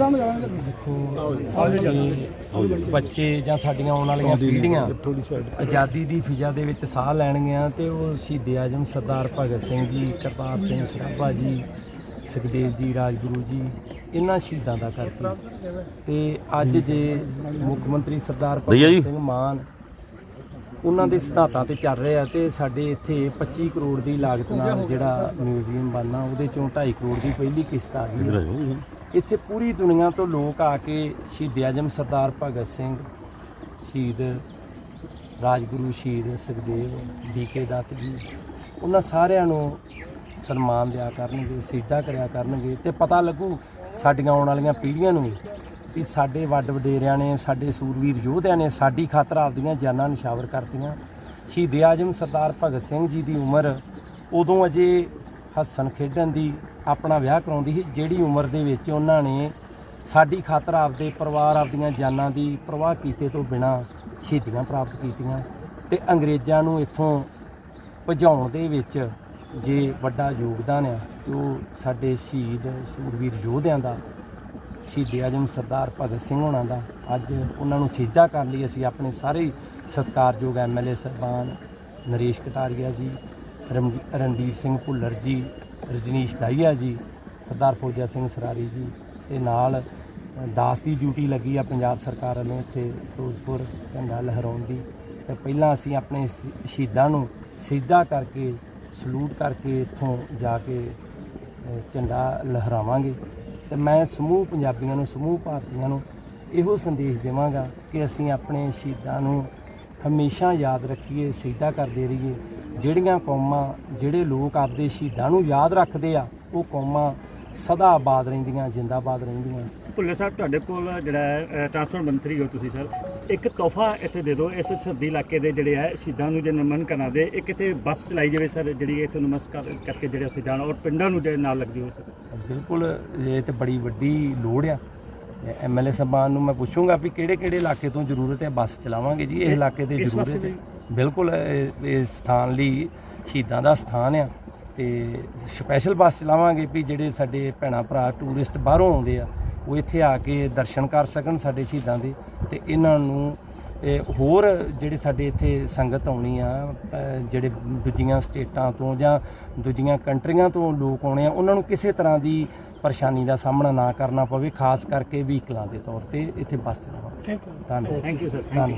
ਦੇਖੋ ਬੱਚੇ ਜਾਂ ਸਾਡੀਆਂ ਆਉਣ ਵਾਲੀਆਂ ਪੀੜ੍ਹੀਆਂ ਆਜ਼ਾਦੀ ਦੀ ਫਿਜ਼ਾ ਦੇ ਵਿੱਚ ਸਾਹ ਲੈਣਗੀਆਂ ਤੇ ਉਹ ਸ਼ਹੀਦ ਆਜਮ ਸਰਦਾਰ ਭਗਤ ਸਿੰਘ ਜੀ ਕਰਤਾਰ ਸਿੰਘ ਸਰਾਭਾ ਜੀ ਸੁਖਦੇਵ ਜੀ ਰਾਜਗੁਰੂ ਜੀ ਇਹਨਾਂ ਸ਼ਹੀਦਾਂ ਦਾ ਕਰਕੇ ਤੇ ਅੱਜ ਜੇ ਮੁੱਖ ਮੰਤਰੀ ਸਰਦਾਰ ਭਗਤ ਸਿੰਘ ਮਾਨ ਉਹਨਾਂ ਦੇ ਸਿਧਾਂਤਾਂ ਤੇ ਚੱਲ ਰਿਹਾ ਤੇ ਸਾਡੇ ਇੱਥੇ 25 ਕਰੋੜ ਦੀ ਲਾਗਤ ਨਾਲ ਜਿਹੜਾ ਮਿਊਜ਼ੀਅਮ ਬਣਨਾ ਉਹਦੇ ਚੋਂ 2.5 ਕਰੋੜ ਦੀ ਪਹਿਲੀ ਕਿਸ਼ਤ ਆ ਗਈ ਹੈ। ਇੱਥੇ ਪੂਰੀ ਦੁਨੀਆ ਤੋਂ ਲੋਕ ਆ ਕੇ ਸ਼ਹੀਦ ਆਜਮ ਸਰਦਾਰ ਭਗਤ ਸਿੰਘ ਸ਼ਹੀਦ ਰਾਜਗੁਰੂ ਸ਼ਹੀਦ ਸੁਖਦੇਵ ਡੀਕੇ ਦੱਤ ਜੀ ਉਹਨਾਂ ਸਾਰਿਆਂ ਨੂੰ ਸਨਮਾਨ ਦਿਆ ਕਰਨਗੇ ਸਿੱਧਾ ਕਰਿਆ ਕਰਨਗੇ ਤੇ ਪਤਾ ਲੱਗੂ ਸਾਡੀਆਂ ਆਉਣ ਵਾਲੀਆਂ ਪੀੜ੍ਹੀਆਂ ਨੂੰ ਵੀ ਵੀ ਸਾਡੇ ਵੱਡ ਵਡੇਰਿਆਂ ਨੇ, ਸਾਡੇ ਸੂਰਵੀਰ ਯੋਧਿਆਂ ਨੇ ਸਾਡੀ ਖਾਤਰ ਆਪਦੀਆਂ ਜਾਨਾਂ ਨਿਸ਼ਾਵਰ ਕਰਤੀਆਂ। ਸ਼ਹੀਦ ਆਜਮ ਸਰਦਾਰ ਭਗਤ ਸਿੰਘ ਜੀ ਦੀ ਉਮਰ ਉਦੋਂ ਅਜੇ ਹੱਸਣ ਖੇਡਣ ਦੀ, ਆਪਣਾ ਵਿਆਹ ਕਰਾਉਂਦੀ ਸੀ, ਜਿਹੜੀ ਉਮਰ ਦੇ ਵਿੱਚ ਉਹਨਾਂ ਨੇ ਸਾਡੀ ਖਾਤਰ ਆਪਦੇ ਪਰਿਵਾਰ, ਆਪਦੀਆਂ ਜਾਨਾਂ ਦੀ ਪ੍ਰਵਾਹ ਕੀਤੇ ਤੋਂ ਬਿਨਾ ਸ਼ਹੀਦੀਆਂ ਪ੍ਰਾਪਤ ਕੀਤੀਆਂ ਤੇ ਅੰਗਰੇਜ਼ਾਂ ਨੂੰ ਇੱਥੋਂ ਭਜਾਉਣ ਦੇ ਵਿੱਚ ਜੇ ਵੱਡਾ ਯੋਗਦਾਨ ਆ ਤੇ ਉਹ ਸਾਡੇ ਸ਼ਹੀਦ ਸੂਰਵੀਰ ਯੋਧਿਆਂ ਦਾ ਸ਼ਹੀਦ ਆਜਮ ਸਰਦਾਰ ਭਗਤ ਸਿੰਘ ਹੋਣਾ ਦਾ। ਅੱਜ ਉਹਨਾਂ ਨੂੰ ਸਿੱਧਾ ਕਰਨ ਲਈ ਅਸੀਂ ਆਪਣੇ ਸਾਰੇ ਹੀ ਸਤਿਕਾਰਯੋਗ ਐਮਐਲਏ ਸਾਹਿਬਾਨ ਨਰੇਸ਼ ਕਟਾਰੀਆ ਜੀ ਰਮ- ਰਣਦੀਪ ਸਿੰਘ ਭੁੱਲਰ ਜੀ, ਰਜਨੀਸ਼ ਦਾਈਆ ਜੀ, ਸਰਦਾਰ ਫੌਜਾ ਸਿੰਘ ਸਰਾਰੀ ਜੀ ਤੇ ਨਾਲ ਦਾਸ ਦੀ ਡਿਊਟੀ ਲੱਗੀ ਆ ਪੰਜਾਬ ਸਰਕਾਰ ਵੱਲੋਂ ਇੱਥੇ ਫਿਰੋਜ਼ਪੁਰ, ਝੰਡਾ ਲਹਿਰਾਉਣ ਦੀ। ਤੇ ਪਹਿਲਾਂ ਅਸੀਂ ਆਪਣੇ ਸ਼ਹੀਦਾਂ ਨੂੰ ਸਿੱਧਾ ਕਰਕੇ, ਸਲੂਟ ਕਰਕੇ ਇੱਥੋਂ ਜਾ ਕੇ ਝੰਡਾ ਲਹਿਰਾਵਾਂਗੇ। ਤੇ ਮੈਂ ਸਮੂਹ ਪੰਜਾਬੀਆਂ ਨੂੰ, ਸਮੂਹ ਭਾਰਤੀਆਂ ਨੂੰ ਇਹੋ ਸੰਦੇਸ਼ ਦੇਵਾਂਗਾ ਕਿ ਅਸੀਂ ਆਪਣੇ ਸ਼ਹੀਦਾਂ ਨੂੰ ਹਮੇਸ਼ਾ ਯਾਦ ਰੱਖੀਏ ਸਿੱਧਾ ਕਰਦੇ ਰਹੀਏ। ਜਿਹੜੀਆਂ ਕੌਮਾਂ, ਜਿਹੜੇ ਲੋਕ ਆਪਦੇ ਸ਼ਹੀਦਾਂ ਨੂੰ ਯਾਦ ਰੱਖਦੇ ਆ, ਉਹ ਕੌਮਾਂ ਸਦਾ ਆਬਾਦ ਰਹਿੰਦੀਆਂ ਜਿੰਦਾਬਾਦ ਰਹਿੰਦੀਆਂ। ਭੁੱਲੇ ਸਾਹਿਬ ਤੁਹਾਡੇ ਕੋਲ ਜਿਹੜਾ ਹੈ ਟ੍ਰਾਂਸਪੋਰਟ ਮੰਤਰੀ ਹੋ ਤੁਸੀਂ ਸਰ। ਇੱਕ ਤੋਹਫਾ ਇੱਥੇ ਦੇ ਦਿਓ ਇਸ ਸਰਦੀ ਇਲਾਕੇ ਦੇ ਜਿਹੜੇ ਹੈ ਸ਼ਹੀਦਾਂ ਨੂੰ ਜੇ ਨਮਨ ਕਰਨਾ ਦੇ ਇੱਕ ਇੱਥੇ ਬੱਸ ਚਲਾਈ ਜਾਵੇ ਸਰ ਜਿਹੜੀ ਇੱਥੇ ਨਮਸਕਾਰ ਕਰਕੇ ਜਿਹੜੇ ਉੱਥੇ ਜਾਣ ਔਰ ਪਿੰਡਾਂ ਨੂੰ ਜਿਹੜੇ ਨਾਲ ਲੱਗਦੀ ਹੋਵੇ ਸਰ। ਬਿਲਕੁਲ ਇਹ ਤੇ ਬੜੀ ਵੱਡੀ ਲੋੜ ਆ। ਐਮਐਲਏ ਸਾਹਿਬਾਨ ਨੂੰ ਮੈਂ ਪੁੱਛੂੰਗਾ ਵੀ ਕਿਹੜੇ ਕਿਹੜੇ ਇਲਾਕੇ ਤੋਂ ਜ਼ਰੂਰਤ ਹੈ ਬੱਸ ਚਲਾਵਾਂਗੇ ਜੀ? ਇਹ ਇਲਾਕੇ ਦੀ ਜ਼ਰੂਰਤ ਹੈ। ਬਿਲਕੁਲ ਇਹ ਸਥਾਨ ਲਈ ਸ਼ਹੀਦਾਂ ਦਾ ਸਥਾਨ ਆ। ਤੇ ਸਪੈਸ਼ਲ ਬੱਸ ਚਲਾਵਾਂਗੇ ਵੀ ਜਿਹੜੇ ਸਾਡੇ ਭੈਣਾ ਭਰਾ ਟੂਰਿਸਟ ਬਾਹਰੋਂ ਆਉਂਦੇ ਆ ਉਹ ਇੱਥੇ ਆ ਕੇ ਦਰਸ਼ਨ ਕਰ ਸਕਣ ਸਾਡੇ ਸ਼ਹੀਦਾਂ ਦੇ ਤੇ ਇਹਨਾਂ ਨੂੰ ਇਹ ਹੋਰ ਜਿਹੜੇ ਸਾਡੇ ਇੱਥੇ ਸੰਗਤ ਆਉਣੀ ਆ ਜਿਹੜੇ ਦੂਜੀਆਂ ਸਟੇਟਾਂ ਤੋਂ ਜਾਂ ਦੂਜੀਆਂ ਕੰਟਰੀਆਂ ਤੋਂ ਲੋਕ ਆਉਣੇ ਆ ਉਹਨਾਂ ਨੂੰ ਕਿਸੇ ਤਰ੍ਹਾਂ ਦੀ ਪਰੇਸ਼ਾਨੀ ਦਾ ਸਾਹਮਣਾ ਨਾ ਕਰਨਾ ਪਵੇ ਖਾਸ ਕਰਕੇ ਵਹੀਕਲਾਂ ਦੇ ਤੌਰ ਤੇ ਇੱਥੇ ਬੱਸ ਚਲਾਵਾਂਗੇ ਧੰਨਵਾਦ। ਥੈਂਕ ਯੂ ਸਰ ਧੰਨਵਾਦ।